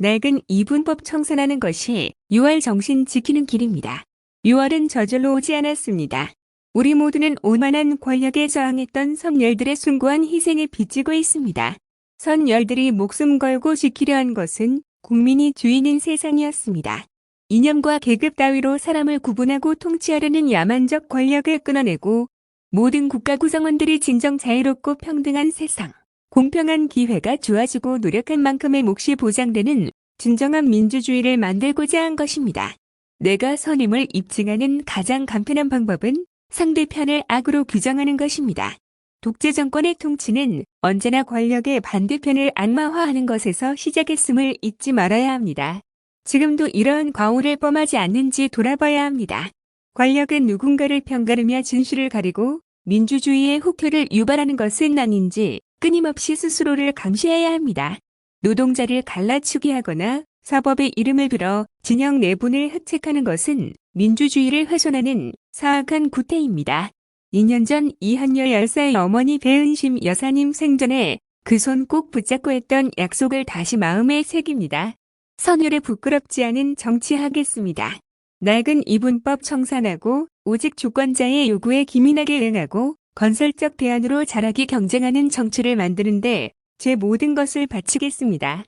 낡은 이분법 청산하는 것이 6월 정신 지키는 길입니다. 6월은 저절로 오지 않았습니다. 우리 모두는 오만한 권력에 저항했던 선열들의 숭고한 희생에 빚지고 있습니다. 선열들이 목숨 걸고 지키려 한 것은 국민이 주인인 세상이었습니다. 이념과 계급 따위로 사람을 구분하고 통치하려는 야만적 권력을 끊어내고 모든 국가 구성원들이 진정 자유롭고 평등한 세상, 공평한 기회가 주어지고 노력한 만큼의 몫이 보장되는 진정한 민주주의를 만들고자 한 것입니다. 내가 선임을 입증하는 가장 간편한 방법은 상대편을 악으로 규정하는 것입니다. 독재 정권의 통치는 언제나 권력의 반대편을 악마화하는 것에서 시작했음을 잊지 말아야 합니다. 지금도 이러한 과오를 뻔하지 않는지 돌아봐야 합니다. 권력은 누군가를 편가르며 진실을 가리고 민주주의의 후퇴를 유발하는 것은 아닌지 끊임없이 스스로를 감시해야 합니다. 노동자를 갈라치기 하거나 사법의 이름을 빌어 진영 내분을 획책하는 것은 민주주의를 훼손하는 사악한 구태입니다. 2년 전 이한여 열사의 어머니 배은심 여사님 생전에 그 손 꼭 붙잡고 했던 약속을 다시 마음에 새깁니다. 선율에 부끄럽지 않은 정치하겠습니다. 낡은 이분법 청산하고 오직 주권자의 요구에 기민하게 응하고 건설적 대안으로 자라기 경쟁하는 정치를 만드는데 제 모든 것을 바치겠습니다.